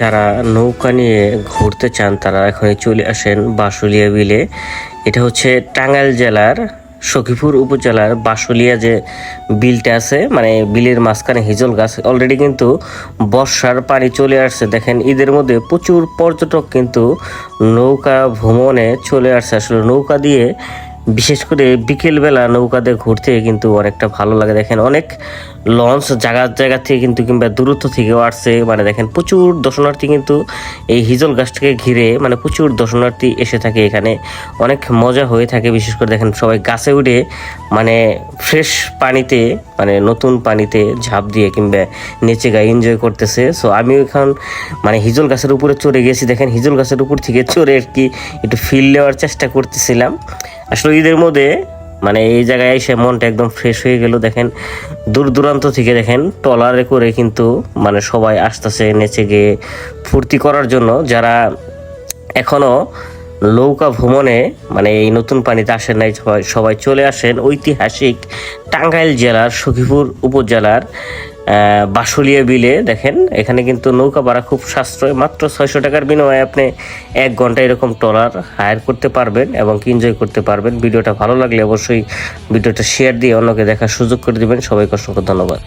যারা নৌকা নিয়ে ঘুরতে চান, তারা এখানে চলে আসেন বাসুলিয়া বিলে। এটা হচ্ছে টাঙ্গাইল জেলার সখীপুর উপজেলার বাসুলিয়া যে বিলটা আছে মানে বিলের মাঝখানে হিজল গাছ অলরেডি কিন্তু বর্ষার পানি চলে আসছে। দেখেন, ঈদের মধ্যে প্রচুর পর্যটক কিন্তু নৌকা ভ্রমণে চলে আসছে। আসলে নৌকা দিয়ে বিশেষ করে বিকেলবেলা নৌকাতে ঘুরতে কিন্তু অনেকটা ভালো লাগে। দেখেন অনেক লঞ্চ জায়গা জায়গা থেকে কিন্তু কিংবা দূরত্ব থেকেও আসছে। মানে দেখেন প্রচুর দর্শনার্থী কিন্তু এই হিজল গাছটাকে ঘিরে মানে প্রচুর দর্শনার্থী এসে থাকে এখানে। অনেক মজা হয়ে থাকে, বিশেষ করে দেখেন সবাই গাছে উঠে মানে ফ্রেশ পানিতে মানে নতুন পানিতে ঝাঁপ দিয়ে কিংবা নেচে গায়ে এনজয় করতেছে। সো আমি এখন মানে হিজল গাছের উপরে চড়ে গেছি। দেখেন হিজল গাছের উপর থেকে চড়ে আর কি একটু ফিল নেওয়ার চেষ্টা করতেছিলাম। আসলে ঈদের মধ্যে মানে এই জায়গায় এসে মনটা একদম ফ্রেশ হয়ে গেল। দেখেন, দূর দূরান্ত থেকে দেখেন, ট্রলারে করে কিন্তু মানে সবাই আসতেছে নেচে গিয়ে ফুর্তি করার জন্য। যারা এখনও নৌকা ভ্রমণে মানে এই নতুন পানিতে আসেন নাই, সবাই সবাই চলে আসেন ঐতিহাসিক টাঙ্গাইল জেলার সখীপুর উপজেলার বাসুলিয়া বিলে, দেখেন, এখানে কিন্তু নৌকা ভাড়া খুব সাশ্রয়। মাত্র ছয়শো টাকার বিনিময়ে আপনি এক ঘণ্টা এরকম ট্রলার হায়ার করতে পারবেন এবং এনজয় করতে পারবেন। ভিডিওটা ভালো লাগলে অবশ্যই ভিডিওটা শেয়ার দিয়ে অন্যকে দেখার সুযোগ করে দেবেন। সবাইকে অসংখ্য ধন্যবাদ।